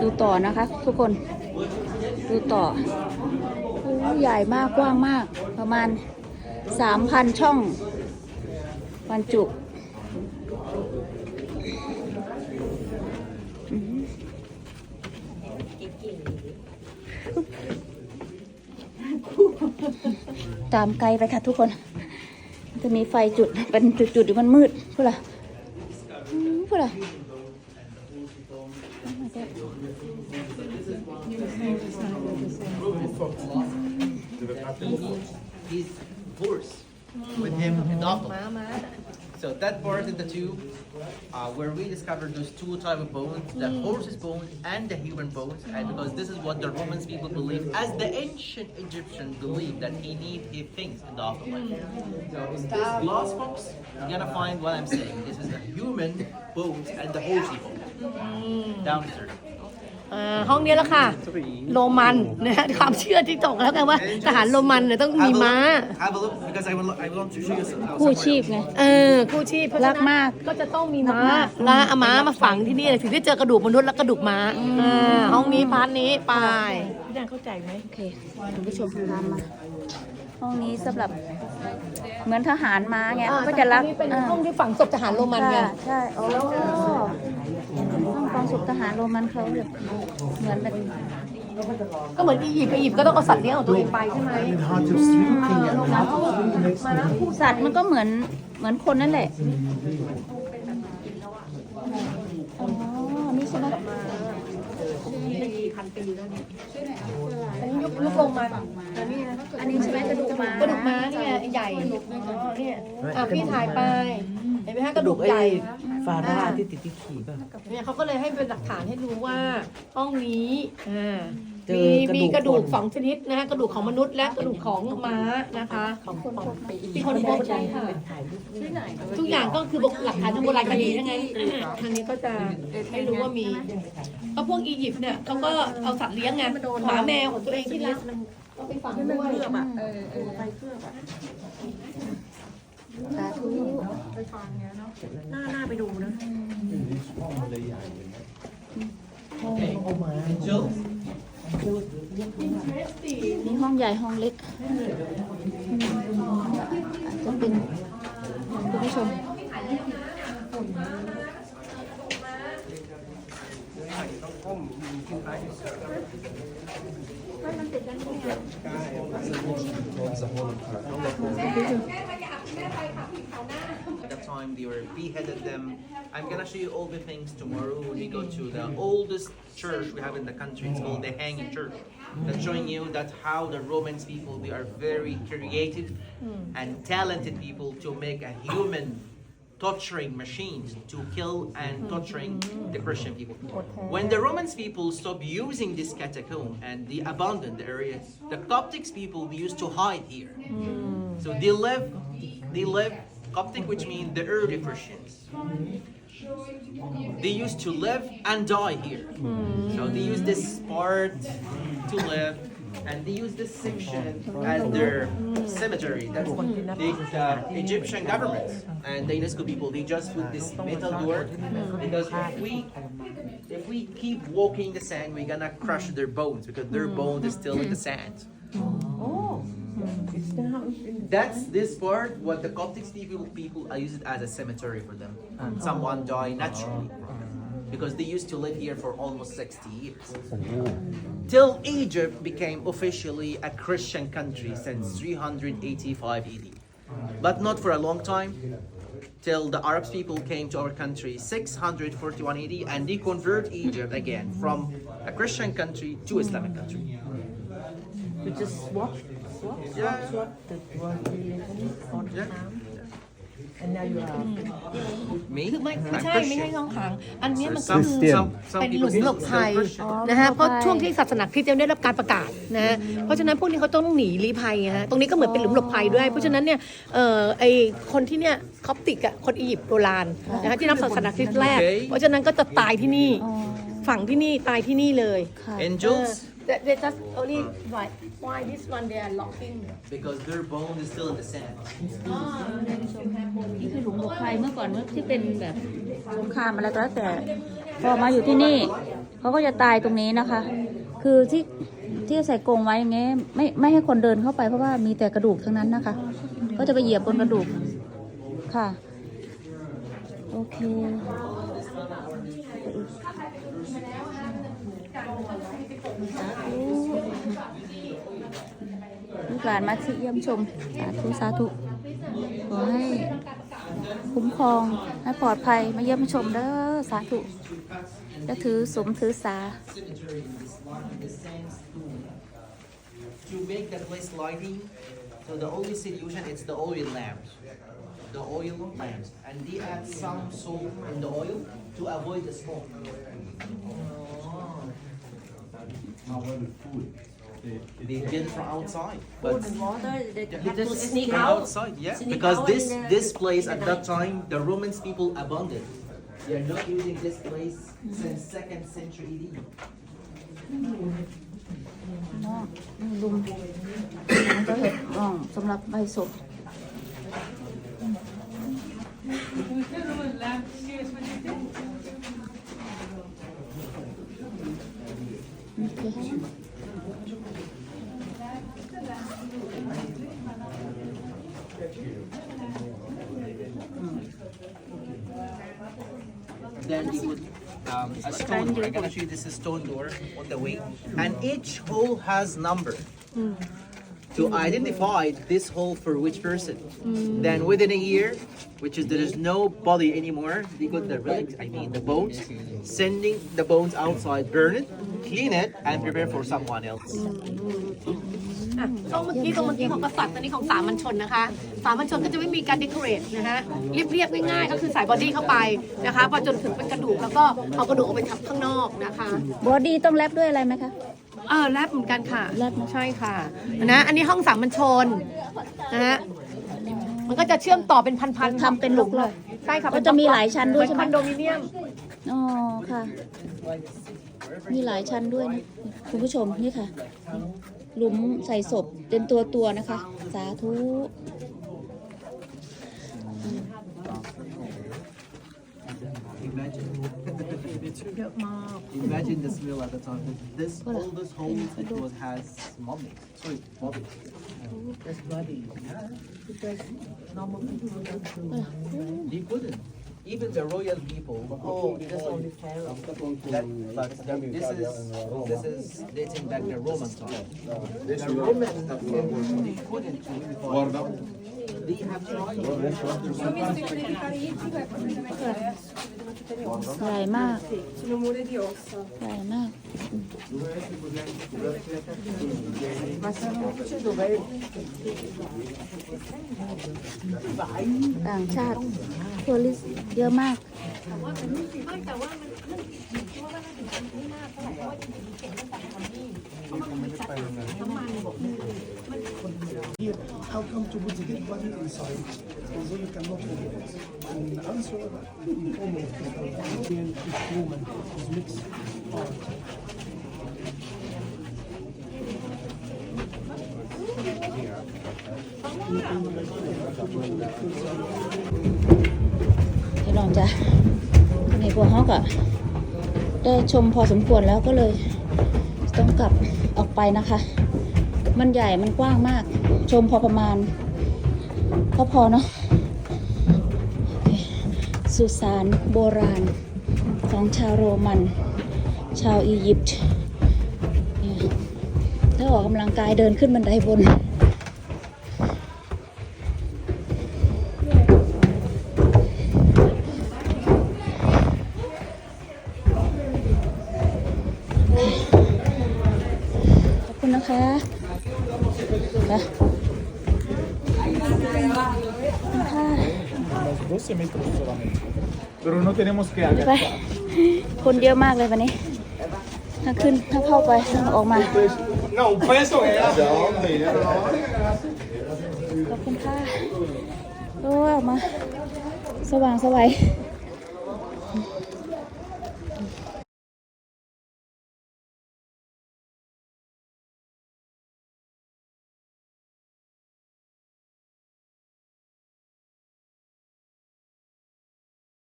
ดูต่อนะคะ ทุกคน ดูต่อใหญ่มากกว้างมาก ประมาณสามพันช่องบรรจุ ตามไกลไปค่ะทุกคน จะมีไฟจุดเป็นจุดๆอยู่มันมืดเพื่อะพื่อะ his verse with him the Doppel. So that part in the tube, uh, where we discovered those two type of bones, the horse's bone and the human bones, and because this is what the Romans people believe, as the ancient Egyptians believed that he need he thing in the afterlife. So in this glass box, you're gonna find what I'm saying. This is the human bones and the horsey bone down here. ห้องนี้แล้วค่ะโรมันนะฮะความเชื่อที่ตกแล้วกันว่าทหารโรมันเนี่ยต้องมีม้าคู่ชีพไงเออคู่ชีพรักมากก็จะต้องมีม้าแลวเอาม้ามาฝังที่นี่เลยถึงได้เจอกระดูกมนุษย์และกระดูกม้าห้องนี้พาร์ทนี้ไปพี่แางเข้าใจไหมโอเคคุณผู้ชมตามมาห้องนี้สำหรับ เหมือนทหารม้าไงก็จะรักเป็นห้องที่ฝังศพทหารโรมันไงใช่ใช่อ้สุขทหารโรมันเขาแบบเหมือนแบบก็เหมือนอียิปต์อียิปต์ก็ต้องเอาสัตว์เลี้ยงของตัวเองไปใช่ไหมสัตว์มันก็เหมือน เหมือนคนนั่นแหละอ๋อนีใช่ไหมพันปีแล้วนี่ยุบยุบลงมาแบบนี้ะอันนี้ใช่ไหมกระดูกม้า กระดูกม้าเนี่ยใหญ่ออ๋เนี่ยอ่ะพี่ถ่ายไปเห็นไหมฮะกระดูกใหญ่ฟาร่าที่ติดที่ขี่ป่ะเนี่ยเขาก็เลยให้เป็นหลักฐานให้ดูว่า ห้องนี้อ่ามีมีกระดูกสองชนิดนะฮะกระดูกของมนุษย์และกระดูกของม้านะคะของคนพปอีที่คนพบใช่ค่ะทุกอย่างก็คือหลักฐานทางโบราณคดีทั้งนั้ทางนี้ก็จะให้รู้ว่ามีก็พวกอียิปต์เนี่ยเขาก็เอาสัตว์เลี้ยงไงหมาแมวของตัวเองที่รักก็ไปฝังด้วยเอออไปเคือบอะสาธุไปฟังเนี้ยเนาะน่าน่าไปดูนะห้องเใหญ่เลนห้องเข้ามาเยอะนี่ห้องใหญ่ห้องเล็กก็เป็นคุณผู้ชมมันติดกันไหมค At that time, they were beheaded them. I'm gonna show you all the things tomorrow when we go to the oldest church we have in the country. It's called the Hanging Church. That's showing you that how the Romans people, they are very creative and talented people to make a human torturing machines to kill and torturing the Christian people. When the Romans people stopped using this catacomb and they abandoned the area, the Coptics people used to hide here. Hmm. So they live they lived Coptic, which means the early Christians. They used to live and die here. So they use this part to live, and they use this section as their cemetery. That's what the Egyptian government and the UNESCO people they just put this metal door because if we if we keep walking the sand, we're gonna crush their bones because their bones is still in the sand. Oh that's this part what the Coptic people people I use it as a cemetery for them. Oh. someone died uh-huh. naturally because they used to live here for almost 60 years. Oh. Till Egypt became officially a Christian country since 385 AD. But not for a long time, till the Arabs people came to our country 641 AD and they convert Egypt again from a Christian country to Islamic country. We just swapped คือไม่ไม่ใช่ไม่ใช่้องขังอันนี้มันก็คือเป็นหลุมหลบภัยนะฮะเพราะช่วงที่ศาสนาคริสต์ได้รับการประกาศนะเพราะฉะนั้นพวกนี้เขาต้องหนีลี้ภัยฮะตรงนี้ก็เหมือนเป็นหลุมหลบภัยด้วย เพราะฉะนั้นเนี่ยเอ่อไอคนที่เนี่ยคอปติกอะคนอียิปต์โบราณนะฮะที่นับศาสนาคริสต์แรก เพราะฉะนั้นก็จะตายที่นี่ฝังที่นี่ตายที่นี่เลย Angels? They, they just only l i k why this one they are locking. because their bone is still in the sand. นี่คือหลุมหลบภัยเมื่อก่อนเมื่อที่เป็นแบบสงครามอะไรก็แล้วแต่พอมาอยู่ที่นี่เขาก็จะตายตรงนี้นะคะ คือที่ที่ใส่กรงไว้อย่างเงี้ยไม่ไม่ให้คนเดินเข้าไปเพราะว่ามีแต่กระดูกทั้งนั้นนะคะก็จะไปเหยียบบนกระดูกค่ะ โอเคลูกหลานมาทีเยี่ยมชมสาธุสาธุขอให้คุ้มครองให้ปลอดภัยมาเยี่ยมชมเด้อสาธุจะถือสมถือสา The oil lamps, and they add some salt in the oil to avoid the smoke. not food, they, get from outside. But Food and water, they They just sneak out. outside, yeah. Sneak Because out this the- this place at that time, the Romans people abandoned. They are not using this place since second century AD. Nó thế Then you would um, a stone door. i can show you this is stone door on the way, and each hole has number. Hmm. to identify this hole for which person. Then within a year, which is there is no body anymore, they got the relics, I mean the bones, sending the bones outside, burn it, clean it, and prepare for someone else. Mm. ะตรงเมื่อกี้ตรงเมื่อกี้ของกษัตริย์ตอนนี้ของสามัญชนนะคะสามัญชนก็จะไม่มีการดีคอเรทนะคะเรียบๆง่ายๆก็คือใส่บอดี้เข้าไปนะคะพอจนถึงเป็นกระดูกแล้วก็เอากระดูกออกไปทับข้างนอกนะคะบอดี้ต้องแรปด้วยอะไรไหมคะเออแลบเหมือนกันค่ะแลบใช่ค่ะนะอันนี้ห้องสามัญชนนะฮะมันก็จะเชื่อมต่อเป็นพันๆทำเป็นหลุกเลยใช่ค่ะก็จะมีหลายชั้นด้วยใช่ไหมคอนโดมิเนียมอ๋อค่ะ มีหลายชั้นด้วยนะคุณผู้ชม นี่ค่ะหลุมใส่ศพเป็นตัวตัวนะคะ สาธุ Imagine. Imagine the smell at the time. This all this whole it was has mummy. Sorry, body. That's body. Yeah. Because normal people don't They ah, couldn't. Even the royal people. Oh, that's only pharaoh. That, but this is this is dating back the Roman time. The Romans. they couldn't purify. They have tried. ใหญ่มากใหญ่มากต่างชาติทัวริสเยอะมากไม่แต่ว่ามันเรว่ามันถึงไม่มากเไเพราะว่าจริงๆเก่งตั้งแต่นนน้ำมันคียาคนอานมจ้ะในหัวฮอกอะได้ชมพอสมควรแล้วก็เลยต้องกลับออกไปนะคะมันใหญ่ มันกว้างมาก ชมพอประมาณ พอพอเนาะ สุสาน โบราณของชาวโรมัน ชาวอียิปต์ถ้าออกกำลังกายเดินขึ้นบันไดบน да? Pero n ไปคนเยอะมากเลยวันนี้ถ้าขึ้นถ้าเข้าไปท้งออกมา No, un peso era. ขอบคุณค่ะโอ้ยออกมาสว่างสวัย